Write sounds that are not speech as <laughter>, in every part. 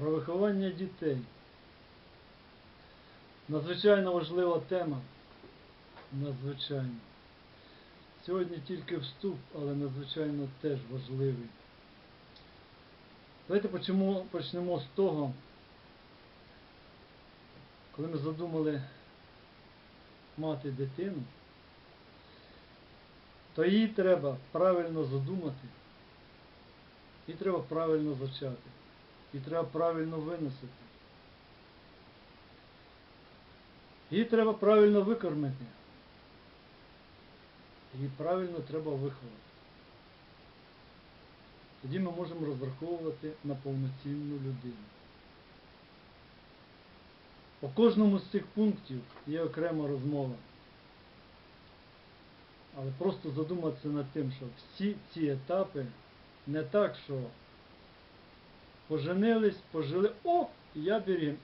Про виховання дітей. Надзвичайно важлива тема. Надзвичайно. Сьогодні тільки вступ, але надзвичайно теж важливий. Давайте почнемо, почнемо з того, коли ми задумали мати дитину, то її треба правильно задумати, її треба правильно зачати, її треба правильно виносити. Її треба правильно викормити. Її правильно треба виховати. Тоді ми можемо розраховувати на повноцінну людину. По кожному з цих пунктів є окрема розмова. Але просто задуматися над тим, що всі ці етапи не так, що поженились, пожили, о, я берем.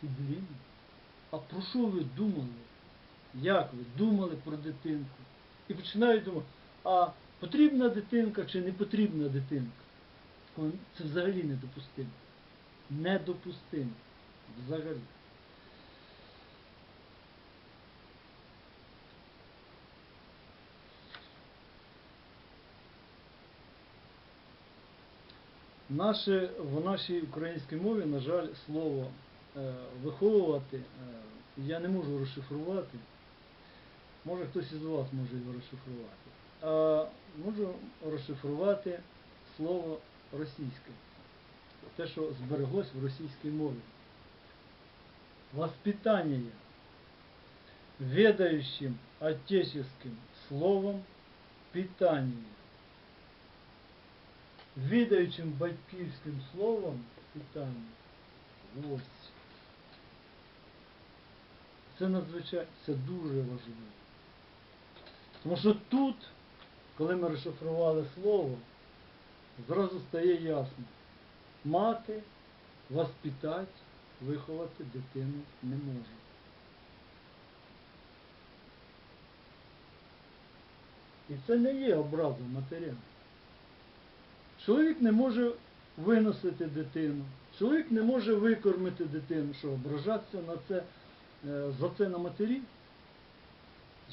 Ти беременна? А про що ви думали? Як ви думали про дитинку? І починають думати, а потрібна дитинка чи не потрібна дитинка? Це взагалі недопустимо. Недопустимо. Взагалі. Наше, в нашій українській мові, на жаль, слово е, виховувати е, я не можу розшифрувати. Може хтось із вас може його розшифрувати. А можу розшифрувати слово російське. Те, що збереглось в російській мові. Воспитание ведающим отеческим словом питание. Відаючим батьківським словом питання. Ось. Це надзвичайно, це дуже важливо. Тому що тут, коли ми розшифрували слово, зразу стає ясно. Мати воспитати, виховати дитину не може. І це не є образом матерям. Чоловік не може виносити дитину, чоловік не може викормити дитину, що ображатися на це, е, за це на матері.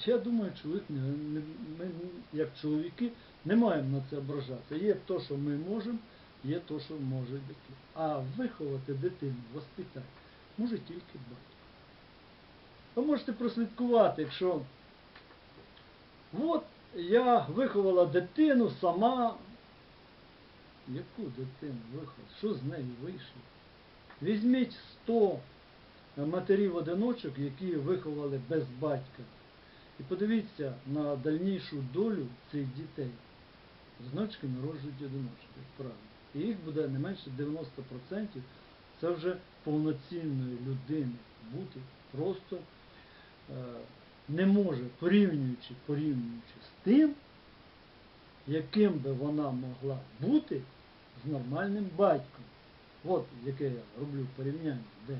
Я думаю, чоловік не- ми, як чоловіки, не маємо на це ображатися. Є те, що ми можемо, є те, що може дитина. А виховати дитину, воспитати, може тільки батько. Ви можете прослідкувати, якщо от я виховала дитину сама, Яку дитину виховати? Що з нею вийшло? Візьміть 100 матерів-одиночок, які виховали без батька. І подивіться на дальнішу долю цих дітей. Одиночки народжують одиночки, як. І їх буде не менше 90%. Це вже повноцінної людини бути просто е, не може, порівнюючи, порівнюючи з тим, яким би вона могла бути з нормальним батьком. От яке я роблю порівняння. Де?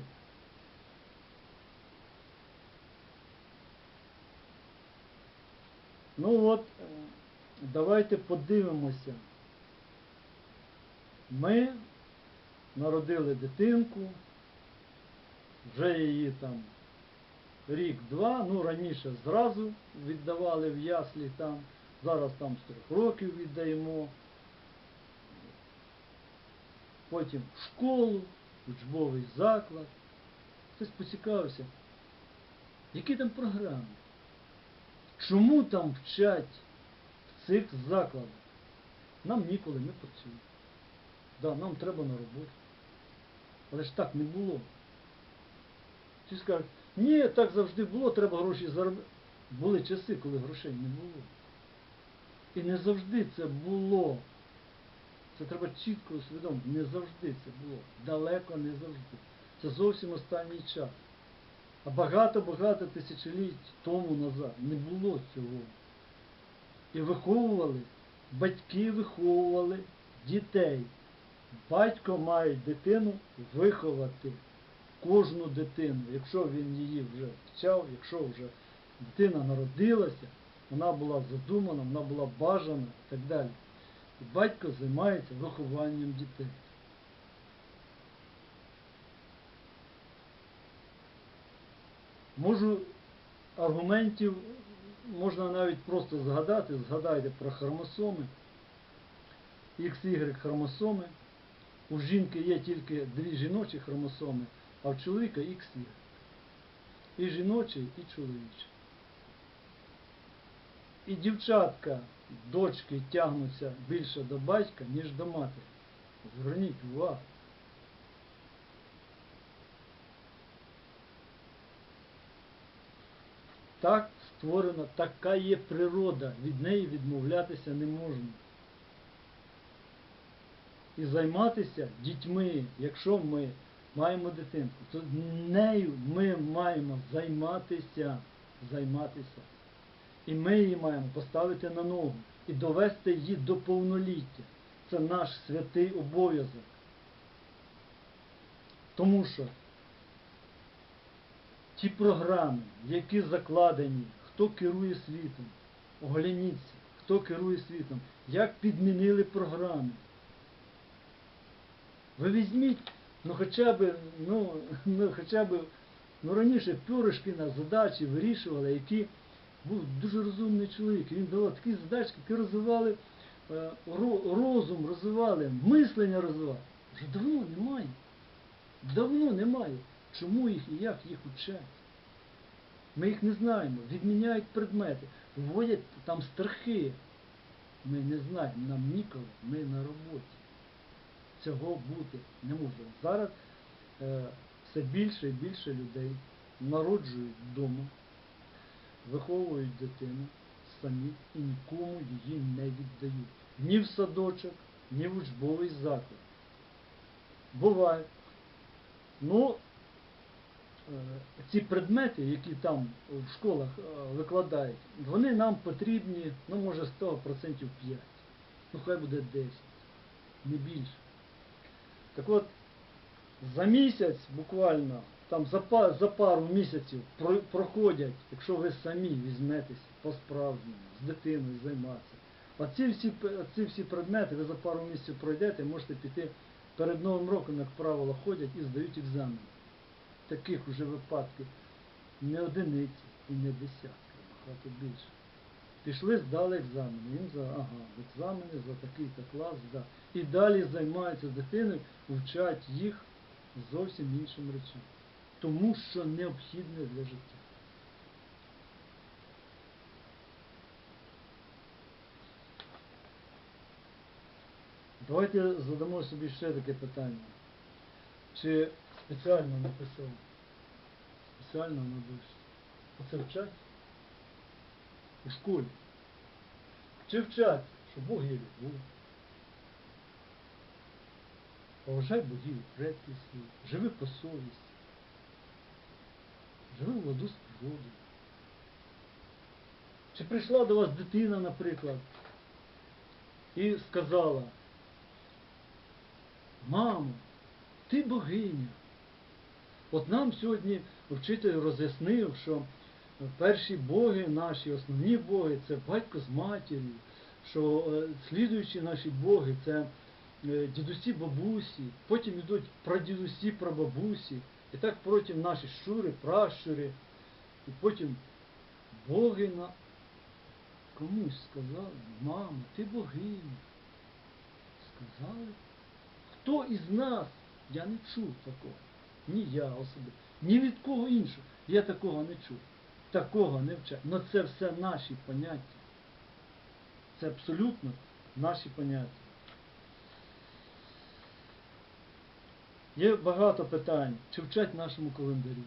Ну от, е, давайте подивимося. Ми народили дитинку, вже її там рік-два, ну раніше зразу віддавали в яслі там, зараз там з трьох років віддаємо. Потім школу, учбовий заклад. Хтось поцікавився, які там програми? Чому там вчать в цих закладах? Нам ніколи не працює. Да, нам треба на роботу. Але ж так не було. Всі скажуть, ні, так завжди було, треба гроші заробити. Були часи, коли грошей не було. І не завжди це було. Це треба чітко усвідомити. Не завжди це було. Далеко не завжди. Це зовсім останній час. А багато-багато тисячоліть тому назад не було цього. І виховували, батьки виховували дітей. Батько має дитину виховати. Кожну дитину. Якщо він її вже вчав, якщо вже дитина народилася, вона була задумана, вона була бажана і так далі. І батько займається вихованням дітей. Можу аргументів можна навіть просто згадати, згадайте про хромосоми, XY хромосоми. У жінки є тільки дві жіночі хромосоми, а в чоловіка XY. І жіночий, і чоловічий. І дівчатка, дочки тягнуться більше до батька, ніж до матері. Зверніть увагу. Так створена, така є природа, від неї відмовлятися не можна. І займатися дітьми, якщо ми маємо дитинку, то нею ми маємо займатися, займатися. І ми її маємо поставити на ногу і довести її до повноліття. Це наш святий обов'язок. Тому що ті програми, які закладені, хто керує світом, огляніться, хто керує світом, як підмінили програми. Ви візьміть, ну хоча б, ну, <laughs> ну хоча б, ну раніше Пюришкіна задачі вирішували, які був дуже розумний чоловік. Він давав такі задачки, які розвивали е, розум, розвивали, мислення розвивали. Вже давно немає. Давно немає. Чому їх і як їх учать? Ми їх не знаємо. Відміняють предмети, вводять там страхи. Ми не знаємо, нам ніколи, ми на роботі. Цього бути не може. Зараз е, все більше і більше людей народжують вдома, виховують дитину самі і нікому її не віддають. Ні в садочок, ні в учбовий заклад. Буває. Ну, е, ці предмети, які там в школах е, викладають, вони нам потрібні, ну, може, 100% 5. Ну, хай буде 10, не більше. Так от, за місяць буквально, там за, па- за пару місяців про- проходять, якщо ви самі візьметеся по-справжньому, з дитиною займатися. А ці всі, ці всі предмети ви за пару місяців пройдете, можете піти перед Новим роком, як правило, ходять і здають екзамени. Таких уже випадків не одиниці і не десятки, багато більше. Пішли, здали екзамени. Їм за ага, екзамени за такий-то клас, да. І далі займаються дитиною, вчать їх зовсім іншим речам. Тому що необхідне для життя. Давайте задамо собі ще таке питання. Чи спеціально написав? Спеціально на дошці. Оце вчать? У школі. Чи вчать, що Бог є любов. Поважай богів, предків своїх, живи по совісті, живи в ладу з природою. Чи прийшла до вас дитина, наприклад, і сказала, мамо, ти богиня. От нам сьогодні вчитель роз'яснив, що перші боги наші, основні боги це батько з матір'ю, що е, слідуючі наші боги це е, дідусі, бабусі, потім йдуть прадідусі, прабабусі, і так потім наші щури, пращури, і потім Богина комусь сказали, мамо, ти богиня. Сказали. Хто із нас? Я не чув такого. Ні я особисто, ні від кого іншого. Я такого не чув. Такого не вчать. Но це все наші поняття. Це абсолютно наші поняття. Є багато питань, чи вчать нашому календарю.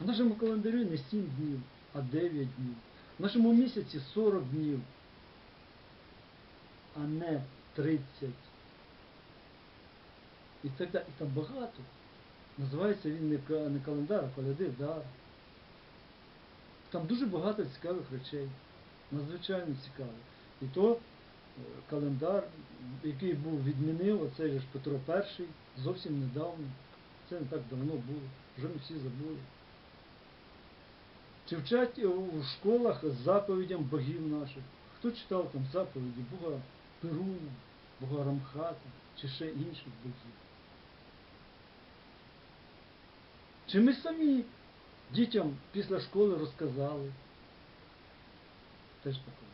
В нашому календарі не 7 днів, а 9 днів. В нашому місяці 40 днів, а не 30. І так. І там багато. Називається він не, календар, а коляди дар. Там дуже багато цікавих речей. Надзвичайно цікаво. І то календар, який був відмінив, оцей ж Петро І, зовсім недавно. Це не так давно було. Вже ми всі забули. Чи вчать у школах заповідям богів наших? Хто читав там заповіді Бога Перуна, Бога Рамхата, чи ще інших богів? Чи ми самі Дітям після школи розказали. Теж такого.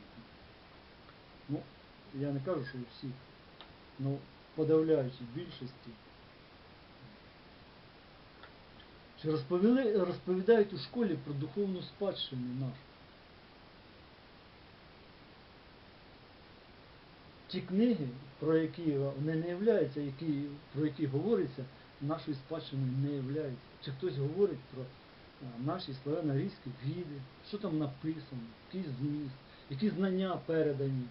Я не кажу, що у всіх, ну, подавляючій більшості. Чи розповіли, розповідають у школі про духовну спадщину нашу? Ті книги, про які вони не являються, які, про які говориться, нашою спадщиною не являються. Чи хтось говорить про наші славяно-арійські віди, що там написано, який зміст, які знання передані.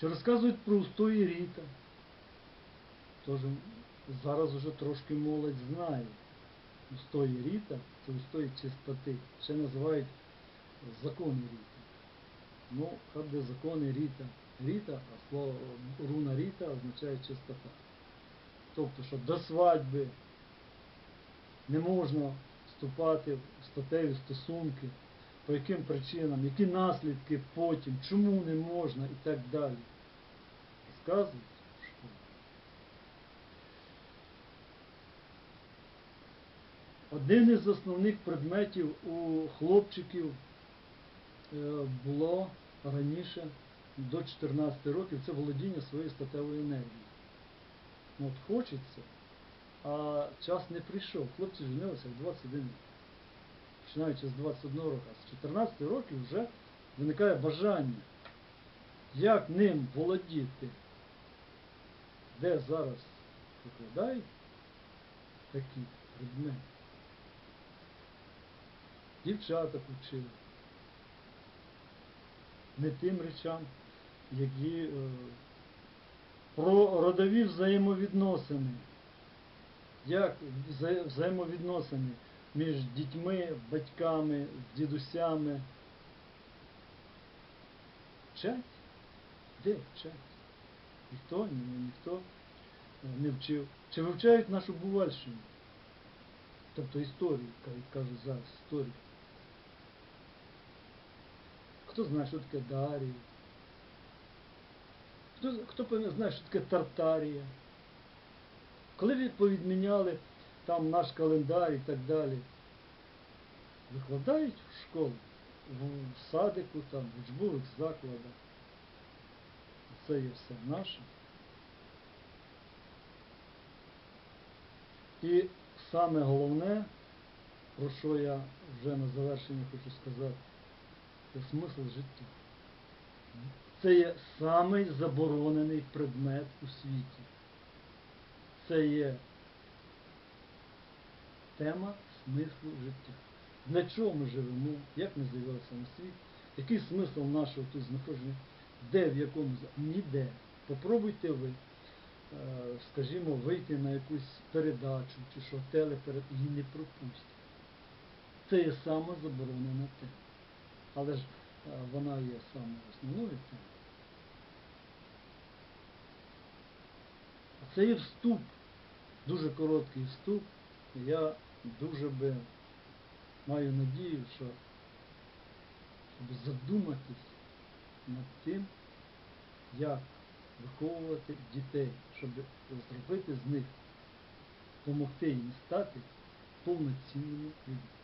Чи розказують про устої Ріта? Тож зараз уже трошки молодь знає. Устої Ріта це устої чистоти. Ще називають закони Ріта. Ну, хай буде закони Ріта. Ріта, а слово руна Ріта означає чистота. Тобто, що до свадьби не можна вступати в статеві стосунки, по яким причинам, які наслідки потім, чому не можна і так далі. Школі. Один із основних предметів у хлопчиків е, було раніше до 14 років це володіння своєю статевою енергією. Ну, От хочеться, а час не прийшов. Хлопці женилися в 21 рік. Починаючи з 21 року, а з 14 років вже виникає бажання, як ним володіти, де зараз викладають такі предмети. Дівчата вчили. Не тим речам, які е, про родові взаємовідносини. Як взаємовідносини між дітьми, батьками, дідусями. Вчать? Де вчать? Ніхто, ні, ніхто не вчив. Чи вивчають нашу бувальщину? Тобто історію, ка- кажуть зараз, історію. Хто знає, що таке Дарія? Хто, хто знає, що таке Тартарія? Коли ви повідміняли там наш календар і так далі, викладають в школу, в, садику, там, в учбових закладах. Це є все наше. І саме головне, про що я вже на завершення хочу сказати, це смисл життя. Це є самий заборонений предмет у світі. Це є тема смислу життя. Для чого ми живемо, як ми з'явилися на світ, який смисл нашого тут знаходження, де, в якому ніде. Попробуйте ви, е, скажімо, вийти на якусь передачу чи що телеперед, її не пропустять. Це є саме заборонена тема. Але ж е, вона є саме основною темою. Це є вступ, дуже короткий вступ. Я дуже би маю надію, що щоб задуматись над тим, як виховувати дітей, щоб зробити з них, допомогти їм стати повноцінними людьми.